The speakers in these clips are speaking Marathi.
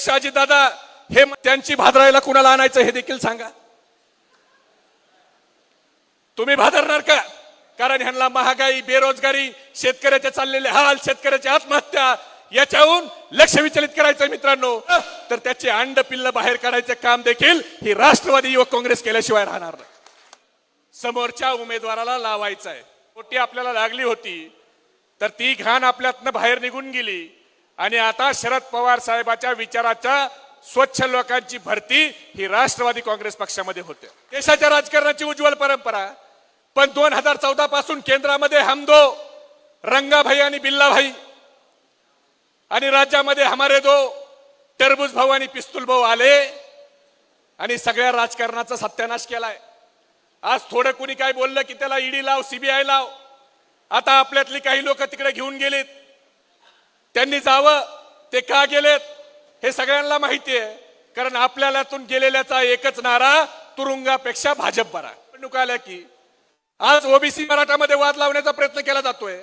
शहाजी दादा हे त्यांची भादरायला कुणाला आणायचं हे देखील सांगा. तुम्ही भादरणार का? कारण ह्यांना महागाई बेरोजगारी शेतकऱ्याचे चाललेले हाल शेतकऱ्याची आत्महत्या याच्याहून लक्ष विचलित करायचं मित्रांनो. तर त्याचे अंड पिल्ल बाहेर काढायचं काम देखील ही राष्ट्रवादी युवक काँग्रेस केल्याशिवाय राहणार नाही. समोरच्या उमेदवाराला लावायचं आहे पोटी आपल्याला लागली होती तर ती घाण आपल्यातनं बाहेर निघून गेली. आणि आता शरद पवार साहेबाच्या विचाराच्या स्वच्छ लोकांची भरती ही राष्ट्रवादी काँग्रेस पक्षामध्ये होते. देशाच्या राजकारणाची उज्ज्वल परंपरा. पण दोन हजार चौदा पासून केंद्रामध्ये हमदो रंगाभाई आणि बिल्लाभाई. आणि राज्यामध्ये हमारे दो टरबूज भाऊ आणि पिस्तूल भाऊ आले. आणि सगळ्या राजकारणाचा सत्यानाश केलाय. आज थोडं कुणी काय बोललं की त्याला ईडी लाव सीबीआय लाव. आता आपल्यातली काही लोक तिकडे घेऊन गेलीत. त्यांनी जावं ते का गेलेत हे सगळ्यांना माहिती आहे. कारण आपल्यालातून गेलेल्याचा एकच नारा तुरुंगापेक्षा भाजप बरा निवडणूक आल्या की आज ओबीसी मराठामध्ये वाद लावण्याचा प्रयत्न केला जातोय.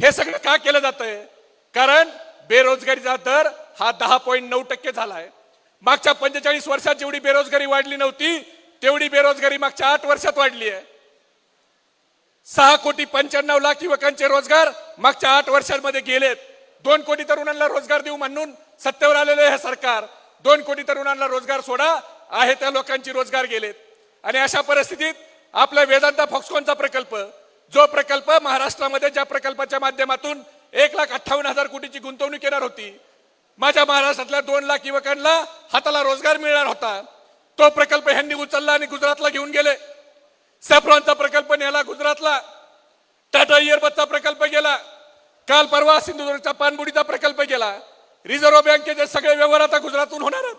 हे सगळं का केलं जातंय? कारण बेरोजगारीचा दर हा दहा पॉईंट नऊ टक्के झालाय. मागच्या पंचेचाळीस वर्षात जेवढी बेरोजगारी वाढली नव्हती तेवढी बेरोजगारी मागच्या आठ वर्षात वाढली आहे. सहा कोटी पंच्याण्णव लाख युवकांचे रोजगार मागच्या आठ वर्षांमध्ये गेलेत. दोन कोटी तरुणांना रोजगार देऊ म्हणून सत्तेवर आलेले हे सरकार. दोन कोटी तरुणांना रोजगार सोडा. आहे त्या लोकांची रोजगार गेलेत. आणि अशा परिस्थितीत आपला वेदांता फॉक्सकॉनचा प्रकल्प जो प्रकल्प महाराष्ट्रामध्ये ज्या प्रकल्पाच्या माध्यमातून एक लाख अठ्ठावन्न हजार कोटीची गुंतवणूक येणार होती माझ्या महाराष्ट्रातल्या दोन लाख युवकांना हाताला रोजगार मिळणार होता. तो प्रकल्प ह्यांनी उचलला आणि गुजरातला घेऊन गेले. सॅफ्रॉनचा प्रकल्प नेला गुजरातला. टाटा इयरबदचा प्रकल्प काल परवा सिंधुदुर्गचा पाणबुडीचा प्रकल्प गेला रिझर्व्ह बँकेचे सगळे व्यवहार आता गुजरातून होणार आहेत.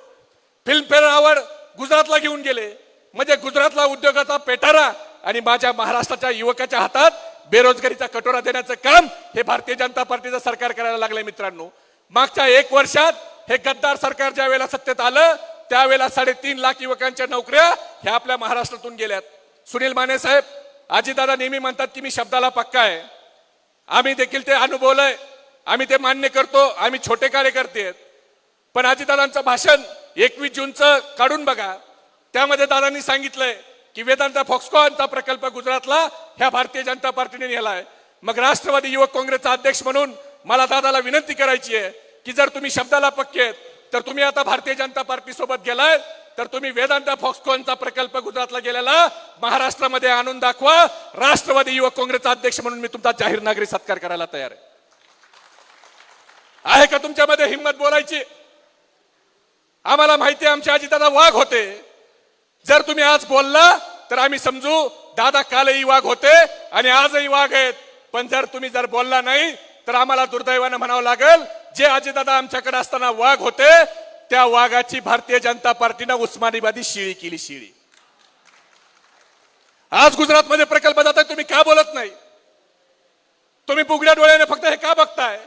फिल्मफेअर अवॉर्ड गुजरातला घेऊन गेले. म्हणजे गुजरातला उद्योगाचा पेटारा आणि माझ्या महाराष्ट्राच्या युवकाच्या हातात बेरोजगारीचा कटोरा देण्याचं काम हे भारतीय जनता पार्टीचं सरकार करायला लागलंय मित्रांनो. मागच्या एक वर्षात हे गद्दार सरकार ज्या वेळेला सत्तेत आलं त्यावेळेला साडेतीन लाख युवकांच्या नोकऱ्या ह्या आपल्या महाराष्ट्रातून गेल्यात. सुनील माने साहेब आजीदादा नेहमी म्हणतात की मी शब्दाला पक्का आहे. आम्ही देखील ते अनुभवलंय आम्ही ते मान्य करतो आम्ही छोटे कार्यकर्ते आहेत. पण अजितदादांचं भाषण एकवीस जूनचं काढून बघा. त्यामध्ये दादांनी सांगितलंय की वेदांता फॉक्सकॉनचा प्रकल्प गुजरातला ह्या भारतीय जनता पार्टीने नेलाय मग राष्ट्रवादी युवक काँग्रेसचा अध्यक्ष म्हणून मला दादाला विनंती करायची आहे की जर तुम्ही शब्दाला पक्के आहेत तर तुम्ही आता भारतीय जनता पार्टी सोबत गेलाय तर तुम्ही वेदांता फॉक्सकॉनचा प्रकल्प गुजरातला गेलेला महाराष्ट्रामध्ये आणून दाखवा. राष्ट्रवादी युवक काँग्रेसचा अध्यक्ष म्हणून मी तुमचा जाहीर नागरी सत्कार करायला तयार आहे. आहे का तुमच्यामध्ये हिंमत बोलायची? आम्हाला माहिती आहे आमचे वाघ होते. जर तुम्ही आज बोलला तर आम्ही समजू दादा कालही वाघ होते आणि आजही वाघ आहेत. पण जर तुम्ही जर बोलला नाही तर आम्हाला दुर्दैवानं म्हणावं लागेल जे आजीदादा आमच्याकडे असताना वाघ होते त्या वाघाची भारतीय जनता पार्टीनं उस्मानाबादी शिळी केली शिळी. आज गुजरातमध्ये प्रकल्प जाताय तुम्ही का बोलत नाही? तुम्ही बुगड्या डोळ्याने फक्त हे का बघताय?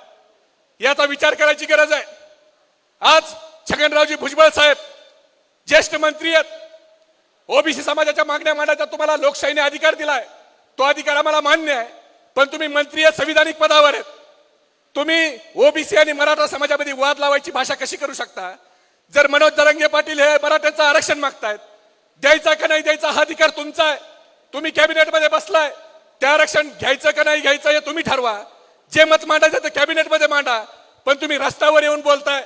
याचा विचार करायची गरज आहे. आज छगनरावजी भुजबळ साहेब ज्येष्ठ मंत्री आहेत. ओबीसी समाजाच्या मागण्या मांडायचा तुम्हाला लोकशाहीने अधिकार दिलाय. तो अधिकार आम्हाला मान्य आहे. पण तुम्ही मंत्री आहेत संविधानिक पदावर आहेत. तुम्ही ओबीसी आणि मराठा समाजामध्ये वाद लावायची भाषा कशी करू शकता? जर मनोज दरंगे पाटील हे मराठ्यांचं आरक्षण मागतायत द्यायचा का नाही द्यायचा हा अधिकार तुमचा आहे. तुम्ही कॅबिनेटमध्ये बसलाय ते आरक्षण घ्यायचं का नाही घ्यायचं हे तुम्ही ठरवा. जे मत मांडायचं ते कॅबिनेटमध्ये मांडा. पण तुम्ही रस्त्यावर येऊन बोलताय.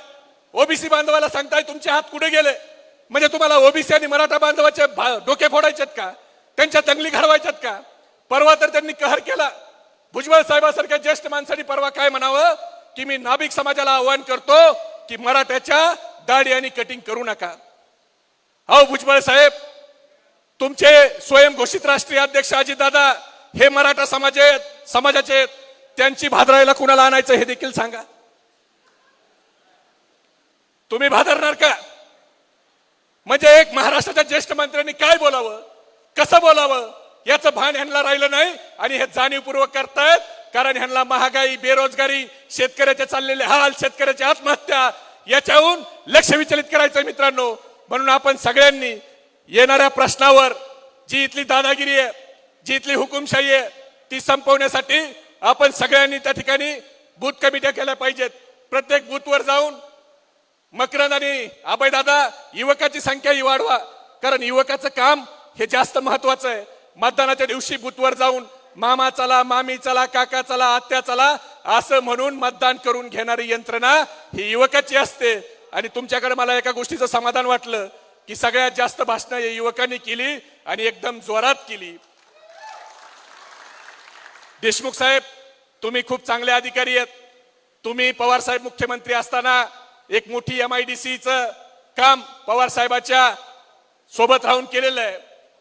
ओबीसी बांधवाला सांगताय तुमचे हात कुठे गेले? म्हणजे तुम्हाला ओबीसी आणि मराठा बांधवाचे भा- डोके फोडायचेत का? त्यांच्या दंगली घडवायच्यात का? परवा तर त्यांनी कहर केला. भुजबळ साहेबासारख्या ज्येष्ठ माणसांनी परवा काय म्हणावं? की मी नाभिक समाजाला आवाहन करतो की मराठ्याच्या दाढी आणि कटिंग करू नका. अहो भुजबळ साहेब तुमचे स्वयंघोषित राष्ट्रीय अध्यक्ष अजितदादा हे मराठा समाज समाजाचे त्यांची भादरायला कुणाला आणायचं हे देखील सांगा. तुम्ही भादरणार का? म्हणजे एक महाराष्ट्राच्या ज्येष्ठ मंत्र्यांनी काय बोलावं? कसं बोलावं? याचं भान ह्यांना राहिलं नाही आणि हे जाणीवपूर्वक करतायत कारण ह्यांना महागाई बेरोजगारी शेतकऱ्याचे चाललेले हाल शेतकऱ्याची आत्महत्या याच्याहून लक्ष विचलित करायचं मित्रांनो. म्हणून आपण सगळ्यांनी येणाऱ्या प्रश्नावर जी इथली दादागिरी आहे जी इथली हुकुमशाही आहे ती संपवण्यासाठी आपण सगळ्यांनी त्या ठिकाणी बूथ कमिट्या केल्या पाहिजेत. प्रत्येक बूथवर जाऊन मकरंद आणि आबाईदादा युवकाची संख्या ही वाढवा. कारण युवकाचं काम हे जास्त महत्वाचं आहे. मतदानाच्या दिवशी बूथवर जाऊन मामा चला मामी चला काका चला आत्या चला असं म्हणून मतदान करून घेणारी यंत्रणा ही युवकाची असते. आणि तुमच्याकडे मला एका गोष्टीचं समाधान वाटलं की सगळ्यात जास्त भाषणं या युवकांनी केली आणि एकदम जोरात केली. देशमुख साहेब तुम्ही खूप चांगले अधिकारी आहेत. तुम्ही पवार साहेब मुख्यमंत्री असताना एक मोठी एम आय डी सीचं काम पवार साहेबाच्या सोबत राहून केलेलं आहे.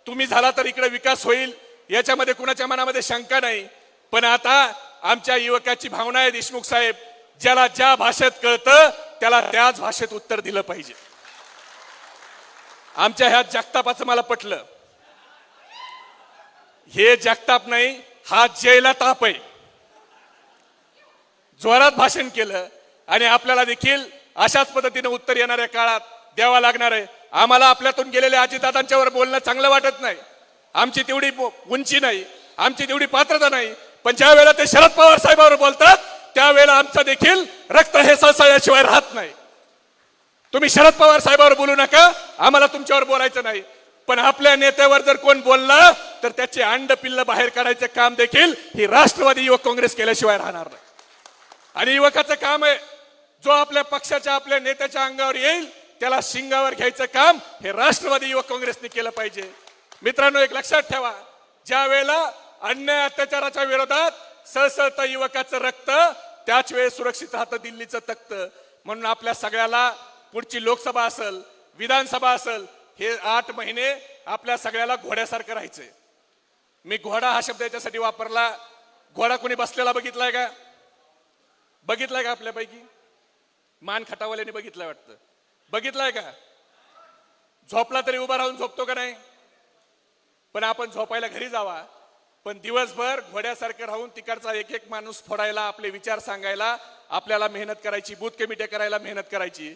तुम्ही झाला तर इकडे विकास होईल. याच्यामध्ये कुणाच्या मनामध्ये शंका नाही. पण आता आमच्या युवकाची भावना आहे देशमुख साहेब ज्याला ज्या भाषेत कळतं त्याला त्याच भाषेत उत्तर दिलं पाहिजे. आमच्या ह्या जगतापाचं मला पटलं. हे जगताप नाही हा जयला ताप आहे. जोरात भाषण केलं आणि आपल्याला देखील अशाच पद्धतीने उत्तर येणाऱ्या काळात द्यावा लागणार आहे. आम्हाला आपल्यातून गेलेल्या अजितदादांच्यावर बोलणं चांगलं वाटत नाही. आमची तेवढी उंची नाही आमची तेवढी पात्रता नाही पण ज्या वेळेला ते शरद पवार साहेबांवर बोलतात त्यावेळेला आमचं देखील रक्त हे सळसळल्याशिवाय राहत नाही. तुम्ही शरद पवार साहेबांवर बोलू नका आम्हाला तुमच्यावर बोलायचं नाही. पण आपल्या नेत्यावर जर कोण बोलला तर त्याचे अंड पिल्ल बाहेर काढायचं काम देखील ही राष्ट्रवादी युवक काँग्रेस केल्याशिवाय राहणार नाही. आणि युवकाचं काम आहे जो आपल्या पक्षाच्या आपल्या नेत्याच्या अंगावर येईल त्याला शिंगावर घ्यायचं काम हे राष्ट्रवादी युवक काँग्रेसने केलं पाहिजे. मित्रांनो एक लक्षात ठेवा. ज्या वेळेला अन्याय अत्याचाराच्या विरोधात सळसळतं युवकाचं रक्त त्याच वेळेस सुरक्षित राहतं दिल्लीचं तख्त. म्हणून आपल्या सगळ्याला पुढची लोकसभा असेल विधानसभा असेल हे आठ महिने आपल्या सगळ्याला घोड्यासारखं राहायचंय. मी घोडा हा शब्द याच्यासाठी वापरला. घोडा कोणी बसलेला बघितलाय का? बघितलाय का आपल्यापैकी? मान खटावाल्याने बघितलाय वाटतं. बघितलाय का? झोपला तरी उभा राहून झोपतो का नाही? पण आपण झोपायला घरी जावा. पण दिवसभर घोड्यासारखं राहून तिकडचा एक एक माणूस फोडायला आपले विचार सांगायला आपल्याला मेहनत करायची बूथ कमिट्या करायला मेहनत करायची.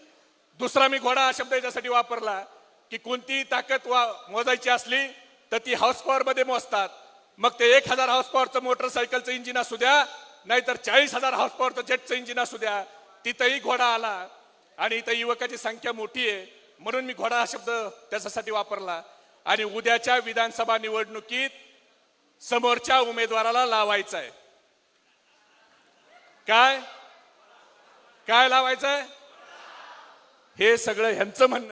दुसरा मी घोडा हा शब्द याच्यासाठी वापरला की कोणतीही ताकद वा मोजायची असली तर ती हाऊस पॉवर मध्ये मोजतात. मग ते एक हजार हाऊस पॉवरचं मोटरसायकलचं इंजिन असू द्या नाहीतर चाळीस हजार हाऊस पॉवरचं जेटचं इंजिन असू द्या तिथंही घोडा आला. आणि इथं युवकाची संख्या मोठी आहे. म्हणून मी घोडा हा शब्द त्याच्यासाठी वापरला. आणि उद्याच्या विधानसभा निवडणुकीत समोरच्या उमेदवाराला लावायचं आहे काय? काय लावायचं आहे हे सगळं ह्यांचं म्हणणं